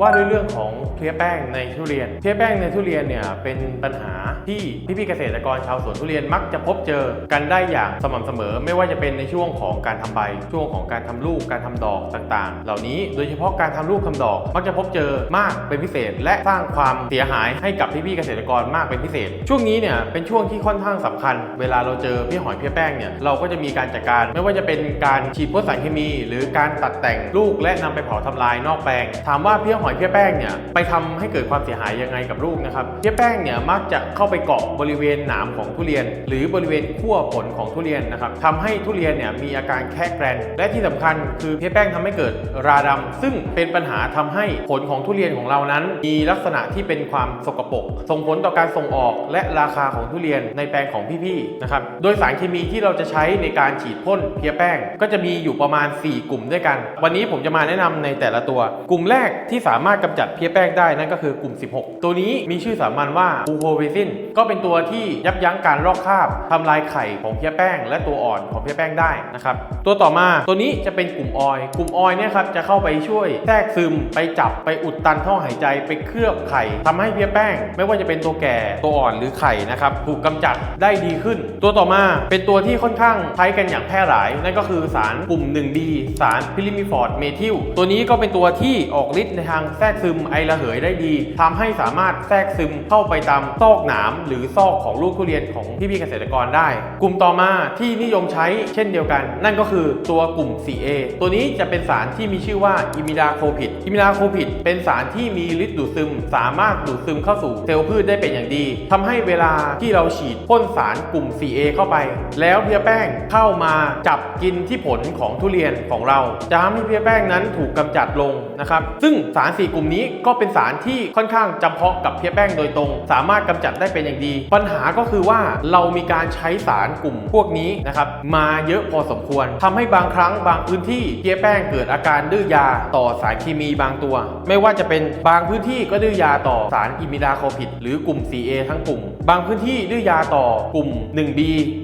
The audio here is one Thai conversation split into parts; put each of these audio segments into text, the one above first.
ว่าด้วยเรื่องของเพลี้ยแป้งในทุเรียนเพลี้ยแป้งในทุเรียนเนี่ยเป็นปัญหาที่พี่ๆเกษตรกรชาวสวนทุเรียนมักจะพบเจอกันได้อย่างสม่ำเสมอ ไม่ว่าจะเป็นในช่วงของการทำใบ ช่วงของการทำลูกการทำดอกต่างๆ เหล่านี้โดยเฉพาะการทำลูกทำดอก มักจะพบเจอมากเป็นพิเศษ และสร้างความเสียหายให้กับพี่ๆเกษตรกรมากเป็นพิเศษ ช่วงนี้เนี่ยเป็นช่วงที่ค่อนข้างสำคัญ เวลาเราเจอเพี้ยหอยเพี้ยแป้งเนี่ยเราก็จะมีการจัดการ ไม่ว่าจะเป็นการฉีดพ่นสารเคมี หรือการตัดแต่งลูกและนำไปเผาทำลายนอกแปลง ถามว่าเพี้ยหอยเพี้ยแป้งเนี่ยไปทำให้เกิดความเสียหายยังไงกับลูกนะครับเพี้ยแป้งเนี่ยมักจะเข้าไปเกาะบริเวณหนามของทุเรียน หรือบริเวณขั้วผลของทุเรียนนะครับทำให้ทุเรียนเนี่ยมีอาการแค่แกรนและที่สำคัญคือเพี้ยแป้งทำให้เกิดราดำซึ่งเป็นปัญหาทำให้ผลของทุเรียนของเรานั้น มีลักษณะที่เป็นความสกปรกส่งผลต่อการส่งออก และราคาของทุเรียนในแปลงของพี่ๆนะครับโดยสารเคมีที่เราจะใช้ในการฉีดพ่นเพี้ยแป้ง ก็จะมีอยู่ประมาณ 4 กลุ่มด้วยกัน วันนี้ผมจะมาแนะนำในแต่ละตัว กลุ่มแรกที่สาามารถกำจัดเพี้ยแป้งได้นั่นก็คือกลุ่ม 16 ตัวนี้มีชื่อสามัญว่าบูโคเวซินก็เป็นตัวที่ยับยั้งการลอกคราบทำลายไข่ของเพี้ยแป้ง และตัวอ่อนของเพี้ยแป้งได้นะครับตัวต่อมาตัวนี้จะเป็นกลุ่มออยล์กลุ่มออยล์เนี่ยครับจะเข้าไปช่วยแทรกซึมไปจับไปอุดตันท่อหายใจไปเคลือบไข่ทำให้เพี้ยแป้ง ไม่ว่าจะเป็นตัวแก่ตัวอ่อนหรือไข่นะครับถูกกำจัดได้ดีขึ้น ตัวต่อมาเป็นตัวที่ค่อนข้างใช้กันอย่างแพร่หลาย นั่นก็คือสารกลุ่ม 1D สารพิลิมิฟอร์ดเมทิลตัวนี้ก็เป็นตัวที่ออกฤทธิ์ในทางแทรกซึมไอระเหยได้ดีทำให้สามารถแทรกซึมเข้าไปตามซอกหนามหรือซอกของลูกทุเรียนของพี่ๆเกษตรกรได้ กลุ่มต่อมาที่นิยมใช้เช่นเดียวกัน นั่นก็คือตัวกลุ่ม 4A ตัวนี้จะเป็นสารที่มีชื่อว่าอิมิดาโคพิดอิมิดาโคพิดเป็นสารที่มีฤทธิ์ดูดซึม สามารถดูดซึมเข้าสู่เซลล์พืชได้เป็นอย่างดีทำให้เวลาที่เราฉีดพ่นสารกลุ่ม 4A เข้าไป แล้วเพียแป้งเข้ามาจับกินที่ผลของทุเรียนของเราจะทำให้เพียแป้งนั้นถูกกำจัดลงนะครับ ซึ่งสาร4 กลุ่มนี้ก็เป็นสารที่ค่อนข้างจำเพาะกับเพี้ยแป้งโดยตรง สามารถกำจัดได้เป็นอย่างดี ปัญหาก็คือว่าเรามีการใช้สารกลุ่มพวกนี้นะครับมาเยอะพอสมควรทำให้บางครั้งบางพื้นที่เพี้ยแป้งเกิดอาการดื้อยาต่อสารเคมีบางตัว ไม่ว่าจะเป็นบางพื้นที่ก็ดื้อยาต่อสารอิมิดาโคพิดหรือกลุ่ม 4A ทั้งกลุ่ม บางพื้นที่ดื้อยาต่อกลุ่ม 1B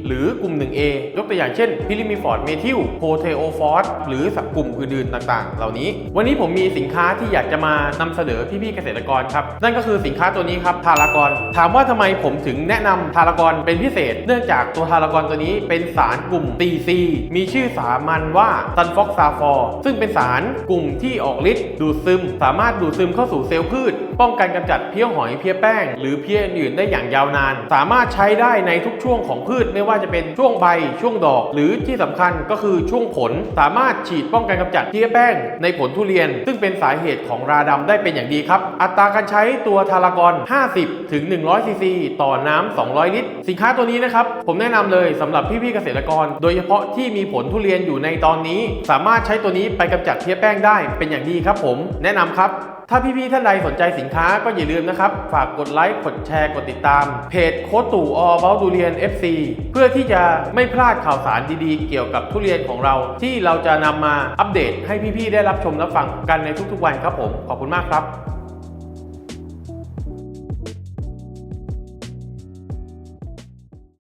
หรือกลุ่ม 1A ยกตัวอย่างเช่นพิลิมิฟอร์ดเมทิลโพเทโอฟอสหรือสักกลุ่มอื่นๆต่างๆ เหล่านี้ วันนี้ผมมีสินค้าที่อยากจะมานำเสนอพี่ๆเกษตรกรครับ นั่นก็คือสินค้าตัวนี้ครับทารากรถามว่าทำไมผมถึงแนะนำทารากรเป็นพิเศษ เนื่องจากตัวทารากรตัวนี้เป็นสารกลุ่ม TC มีชื่อสามัญว่าซันฟอกซาฟอร์ซึ่งเป็นสารกลุ่มที่ออกฤทธิ์ดูดซึม สามารถดูดซึมเข้าสู่เซลล์พืช ป้องกันกำจัดเพี้ยหอยเพี้ยแป้ง หรือเพี้ยอื่นได้อย่างยาวนาน สามารถใช้ได้ในทุกช่วงของพืชไม่ว่าจะเป็นช่วงใบช่วงดอก หรือที่สำคัญก็คือช่วงผล สามารถฉีดป้องกันกำจัดเพี้ยแป้งในผลทุเรียน ซึ่งเป็นสาเหตุของราดำได้เป็นอย่างดีครับ อัตราการใช้ตัวทารากร50 ถึง 100 ซีซี ต่อน้ำ200 ลิตร สินค้าตัวนี้นะครับ ผมแนะนำเลยสำหรับพี่ๆเกษตรกร โดยเฉพาะที่มีผลทุเรียนอยู่ในตอนนี้ สามารถใช้ตัวนี้ไปกำจัดเพี้ยแป้งได้เป็นอย่างดีครับผมแนะนำครับ ถ้าพี่ๆท่านใดสนใจสินค้าก็อย่าลืมนะครับ ฝากกดไลค์ กดแชร์ กดติดตาม เพจโคตตู่อเบลดูเรียน FC เพื่อที่จะไม่พลาดข่าวสารดีๆ เกี่ยวกับทุเรียนของเรา ที่เราจะนำมาอัปเดตให้พี่ๆได้รับชมรับฟังกันในทุกๆวันครับผม ขอบคุณมากครับ